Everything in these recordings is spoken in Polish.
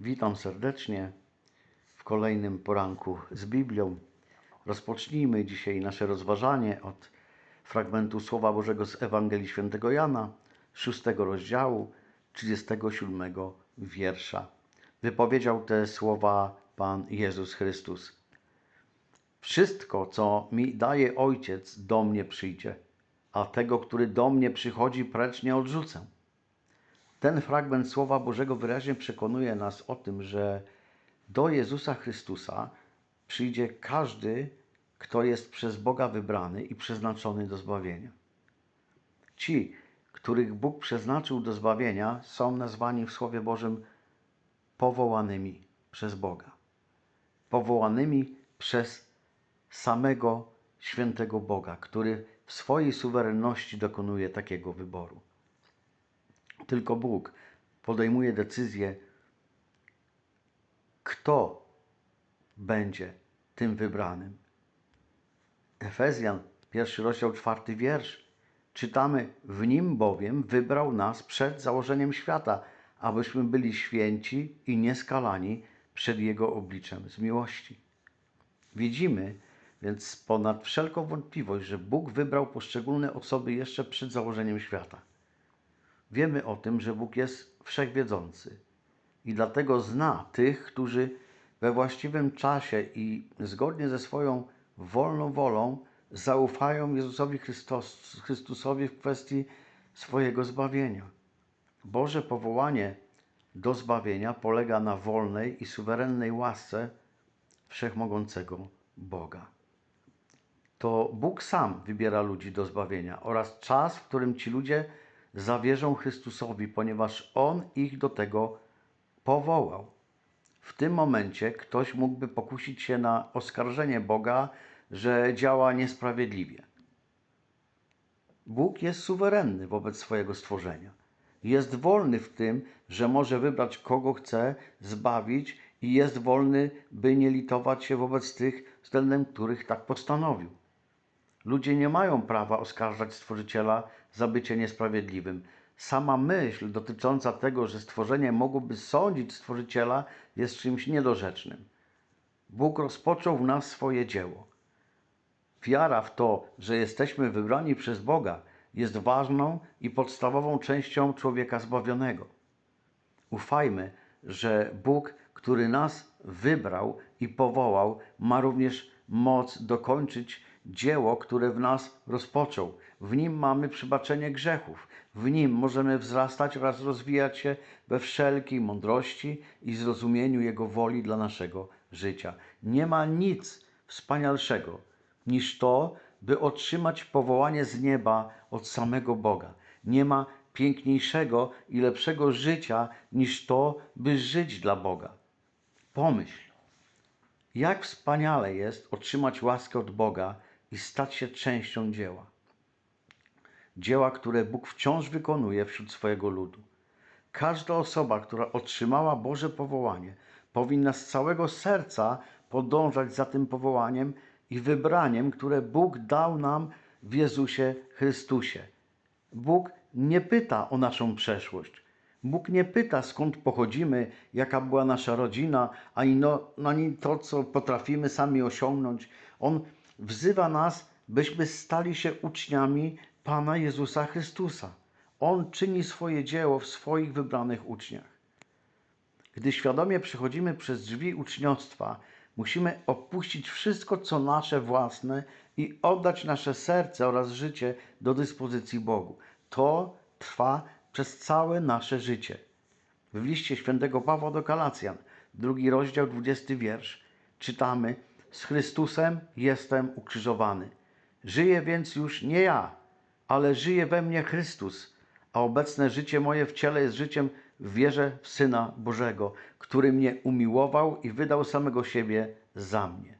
Witam serdecznie w kolejnym poranku z Biblią. Rozpocznijmy dzisiaj nasze rozważanie od fragmentu Słowa Bożego z Ewangelii Świętego Jana, 6 rozdziału, 37 wiersza. Wypowiedział te słowa Pan Jezus Chrystus. Wszystko, co mi daje Ojciec, do mnie przyjdzie, a tego, który do mnie przychodzi, precz nie odrzucę. Ten fragment Słowa Bożego wyraźnie przekonuje nas o tym, że do Jezusa Chrystusa przyjdzie każdy, kto jest przez Boga wybrany i przeznaczony do zbawienia. Ci, których Bóg przeznaczył do zbawienia, są nazwani w Słowie Bożym powołanymi przez Boga. Powołanymi przez samego świętego Boga, który w swojej suwerenności dokonuje takiego wyboru. Tylko Bóg podejmuje decyzję, kto będzie tym wybranym. Efezjan, pierwszy rozdział, czwarty wiersz. Czytamy, w nim bowiem wybrał nas przed założeniem świata, abyśmy byli święci i nieskalani przed Jego obliczem z miłości. Widzimy więc ponad wszelką wątpliwość, że Bóg wybrał poszczególne osoby jeszcze przed założeniem świata. Wiemy o tym, że Bóg jest wszechwiedzący i dlatego zna tych, którzy we właściwym czasie i zgodnie ze swoją wolną wolą zaufają Jezusowi Chrystus, Chrystusowi w kwestii swojego zbawienia. Boże powołanie do zbawienia polega na wolnej i suwerennej łasce wszechmogącego Boga. To Bóg sam wybiera ludzi do zbawienia oraz czas, w którym ci ludzie zawierzą Chrystusowi, ponieważ On ich do tego powołał. W tym momencie ktoś mógłby pokusić się na oskarżenie Boga, że działa niesprawiedliwie. Bóg jest suwerenny wobec swojego stworzenia. Jest wolny w tym, że może wybrać kogo chce zbawić i jest wolny, by nie litować się wobec tych, względem których tak postanowił. Ludzie nie mają prawa oskarżać Stworzyciela za bycie niesprawiedliwym. Sama myśl dotycząca tego, że stworzenie mogłoby sądzić Stworzyciela, jest czymś niedorzecznym. Bóg rozpoczął w nas swoje dzieło. Wiara w to, że jesteśmy wybrani przez Boga, jest ważną i podstawową częścią człowieka zbawionego. Ufajmy, że Bóg, który nas wybrał i powołał, ma również moc dokończyć dzieło, które w nas rozpoczął. W nim mamy przebaczenie grzechów. W nim możemy wzrastać oraz rozwijać się we wszelkiej mądrości i zrozumieniu Jego woli dla naszego życia. Nie ma nic wspanialszego niż to, by otrzymać powołanie z nieba od samego Boga. Nie ma piękniejszego i lepszego życia niż to, by żyć dla Boga. Pomyśl, jak wspaniale jest otrzymać łaskę od Boga i stać się częścią dzieła. Dzieła, które Bóg wciąż wykonuje wśród swojego ludu. Każda osoba, która otrzymała Boże powołanie, powinna z całego serca podążać za tym powołaniem i wybraniem, które Bóg dał nam w Jezusie Chrystusie. Bóg nie pyta o naszą przeszłość. Bóg nie pyta, skąd pochodzimy, jaka była nasza rodzina, ani, no, ani to, co potrafimy sami osiągnąć. On wzywa nas, byśmy stali się uczniami Pana Jezusa Chrystusa. On czyni swoje dzieło w swoich wybranych uczniach. Gdy świadomie przechodzimy przez drzwi uczniostwa, musimy opuścić wszystko, co nasze własne i oddać nasze serce oraz życie do dyspozycji Bogu. To trwa przez całe nasze życie. W liście świętego Pawła do Kalacjan, drugi rozdział, dwudziesty wiersz, czytamy: Z Chrystusem jestem ukrzyżowany. Żyję więc już nie ja, ale żyje we mnie Chrystus, a obecne życie moje w ciele jest życiem w wierze w Syna Bożego, który mnie umiłował i wydał samego siebie za mnie.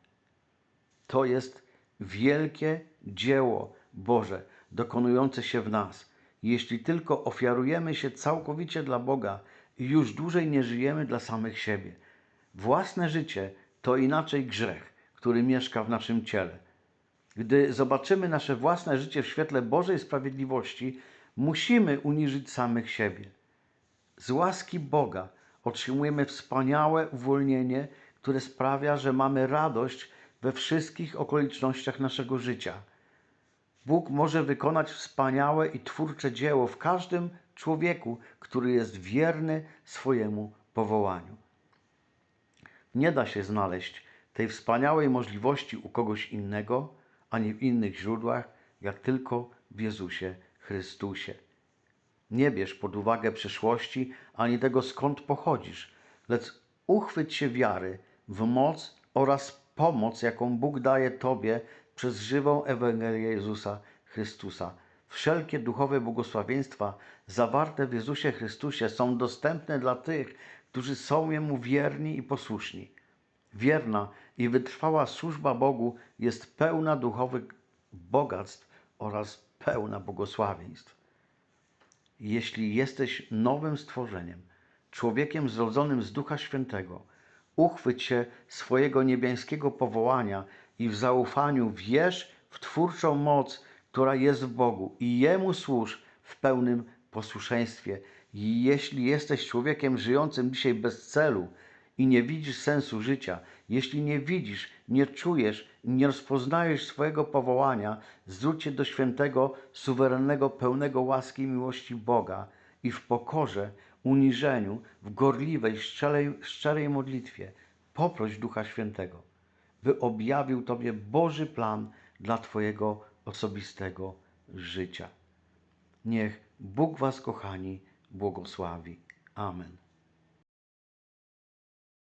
To jest wielkie dzieło Boże dokonujące się w nas. Jeśli tylko ofiarujemy się całkowicie dla Boga i już dłużej nie żyjemy dla samych siebie. Własne życie to inaczej grzech, który mieszka w naszym ciele. Gdy zobaczymy nasze własne życie w świetle Bożej sprawiedliwości, musimy uniżyć samych siebie. Z łaski Boga otrzymujemy wspaniałe uwolnienie, które sprawia, że mamy radość we wszystkich okolicznościach naszego życia. Bóg może wykonać wspaniałe i twórcze dzieło w każdym człowieku, który jest wierny swojemu powołaniu. Nie da się znaleźć tej wspaniałej możliwości u kogoś innego, ani w innych źródłach, jak tylko w Jezusie Chrystusie. Nie bierz pod uwagę przeszłości ani tego, skąd pochodzisz, lecz uchwyć się wiary w moc oraz pomoc, jaką Bóg daje Tobie przez żywą Ewangelię Jezusa Chrystusa. Wszelkie duchowe błogosławieństwa zawarte w Jezusie Chrystusie są dostępne dla tych, którzy są Jemu wierni i posłuszni. Wierna i wytrwała służba Bogu jest pełna duchowych bogactw oraz pełna błogosławieństw. Jeśli jesteś nowym stworzeniem, człowiekiem zrodzonym z Ducha Świętego, uchwyć się swojego niebiańskiego powołania i w zaufaniu wierz w twórczą moc, która jest w Bogu i Jemu służ w pełnym posłuszeństwie. I jeśli jesteś człowiekiem żyjącym dzisiaj bez celu i nie widzisz sensu życia, jeśli nie widzisz, nie czujesz nie rozpoznajesz swojego powołania, zwróć się do świętego, suwerennego, pełnego łaski i miłości Boga i w pokorze, uniżeniu, w gorliwej, szczerej, szczerej modlitwie poproś Ducha Świętego, by objawił Tobie Boży plan dla Twojego osobistego życia. Niech Bóg Was, kochani, błogosławi. Amen.